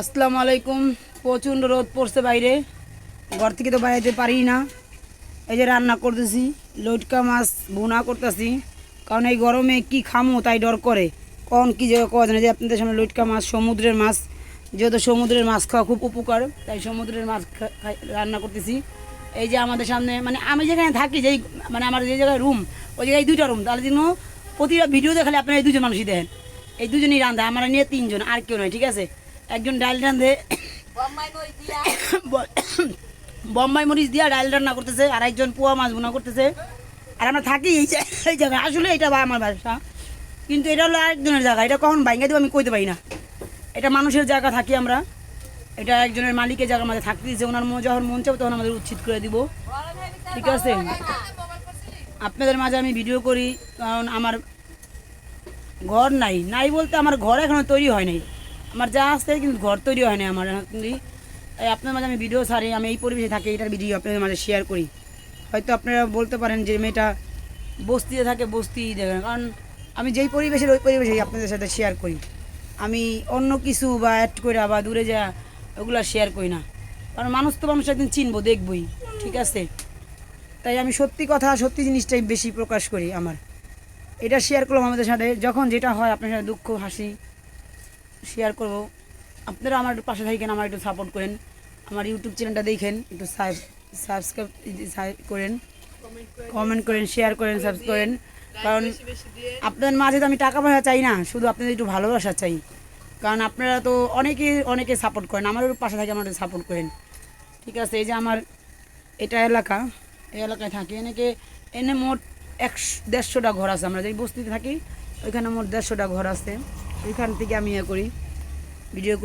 আসসালামু আলাইকুম। প্রচণ্ড রোদ পড়ছে বাইরে। ঘর থেকে তো বাইরে পারি না। এই যে রান্না করতেছি, লটকা মাছ ভুনা করতেছি। কারণ এই গরমে কি খামো তাই ডর করে। কখন কী জায়গা কওয়া না যে আপনাদের সামনে লটকা মাছ, সমুদ্রের মাছ। যেহেতু সমুদ্রের মাছ খাওয়া খুব উপকার, তাই সমুদ্রের মাছ রান্না করতেছি। এই যে আমাদের সামনে মানে আমি যেখানে থাকি, যেই মানে আমার যে জায়গায় রুম ওই জায়গায় দুইটা রুম তাহলে জন্য প্রতিটা ভিডিও দেখালে আপনারা এই দুজন মানুষই দেখেন। এই দুজনই রান্ধে আমার নিয়ে তিনজন, আর কেউ নয়, ঠিক আছে? একজন ডাল রান্ধে ব- বোম্বাই মরিচ দিয়া ডাল রান্না করতেছে আর একজন পোয়া মাছ বোনা করতেছে। আর আমরা থাকি এই এই জায়গায়। আসলে এটা বা আমার বাসা। কিন্তু এটা হলো আরেকজনের জায়গা। এটা কখন ভাঙ্গা দেবো আমি কইতে পারি না। এটা মানুষের জায়গা থাকি আমরা। এটা একজনের মালিকের জায়গা মাঝে থাকতে দিচ্ছে ওনার যখন মন চাবে তখন আমাদের উচ্ছেদ করে দিব। ঠিক আছে? আপনাদের মাঝে আমি ভিডিও করি। কারণ আমার ঘর নাই। নাই বলতে আমার ঘর এখনও তৈরি হয় নাই। আমার যা আসতে কিন্তু ঘর তৈরি হয় না আমার। এই আপনার মাঝে আমি ভিডিও সারি আমি এই পরিবেশে থাকি, এটার ভিডিও আপনাদের মাঝে শেয়ার করি। হয়তো আপনারা বলতে পারেন যে মেয়েটা বস্তিতে থাকে বস্তি দেখেন কারণ আমি যেই পরিবেশের, ওই পরিবেশেই আপনাদের সাথে শেয়ার করি। আমি অন্য কিছু বা অ্যাড করে বা দূরে যা, ওগুলো শেয়ার করি না। কারণ মানুষ তো মানুষ একদিন চিনবো, দেখবই, ঠিক আছে? তাই আমি সত্যি কথা, সত্যি জিনিসটাই বেশি প্রকাশ করি আমার। এটা শেয়ার করলাম আমাদের সাথে, যখন যেটা হয় আপনার সাথে দুঃখ, হাসি শেয়ার করব। আপনারা আমার একটু পাশে থাকেন, আমার একটু সাপোর্ট করেন। আমার ইউটিউব চ্যানেলটা দেখেন, একটু সাবস্ক্রাইব করেন। কমেন্ট করেন শেয়ার করেন সাবস্ক্রাইব করেন। কারণ আপনাদের মাঝে তো আমি টাকা পয়সা চাই না, শুধু আপনাদের একটু ভালোবাসা চাই। কারণ আপনারা তো অনেকে অনেকে সাপোর্ট করেন, আমারও পাশে থাকে আমার সাপোর্ট করেন। ঠিক আছে, এই যে আমার, এটা এলাকা, এই এলাকায় থাকি। এনেকে, এনে মোট একশো দেড়শোটা ঘর আছে, আমরা যেই বস্তিতে থাকি, ওইখানে মোট দেড়শোটা ঘর আছে। ওইখান থেকে আমি ইয়ে করি ভিডিও করি।